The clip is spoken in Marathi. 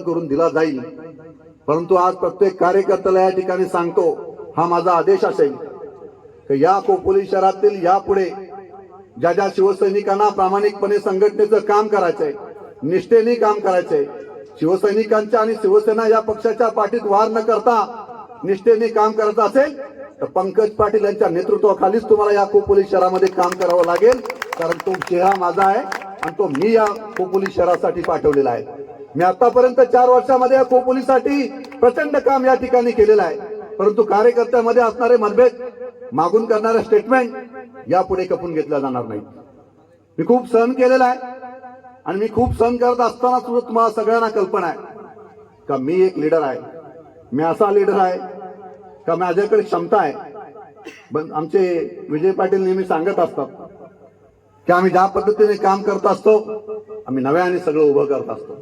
करून दिला जाईल. परंतु आज प्रत्येक कार्यकर्त्याला या ठिकाणी सांगतो हा माझा आदेश असेल. की या खोपोली शहरातील यापुढे ज्या ज्या शिवसैनिकांना प्रामाणिकपणे संघटनेचं काम करायचंय निष्ठेने काम करायचंय शिवसैनिकांच्या आणि शिवसेना या पक्षाच्या पाठीत वार न करता निष्ठेने काम करायचं असेल तर पंकज पाटील यांच्या नेतृत्वाखालीच तुम्हाला या खोपोली शहरामध्ये काम करावं लागेल. कारण तो चेहरा माझा आहे आणि तो मी या खोपोली शहरासाठी पाठवलेला आहे. मी आतापर्यंत चार वर्षामध्ये या खोपोलीसाठी प्रचंड काम या ठिकाणी केलेलं आहे. परंतु कार्यकर्त्यामध्ये असणारे मतभेद मागून करणारे स्टेटमेंट यापुढे कपून घेतल्या जाणार नाही. मी खूप सहन केलेला आहे आणि मी खूप सहन करत असताना सुद्धा तुम्हाला सगळ्यांना कल्पना आहे का मी एक लीडर आहे? मी असा लीडर आहे का माझ्याकडे क्षमता आहे? पण आमचे विजय पाटील नेहमी सांगत असतात की आम्ही ज्या पद्धतीने काम करत असतो आम्ही नव्याने सगळं उभं करत असतो.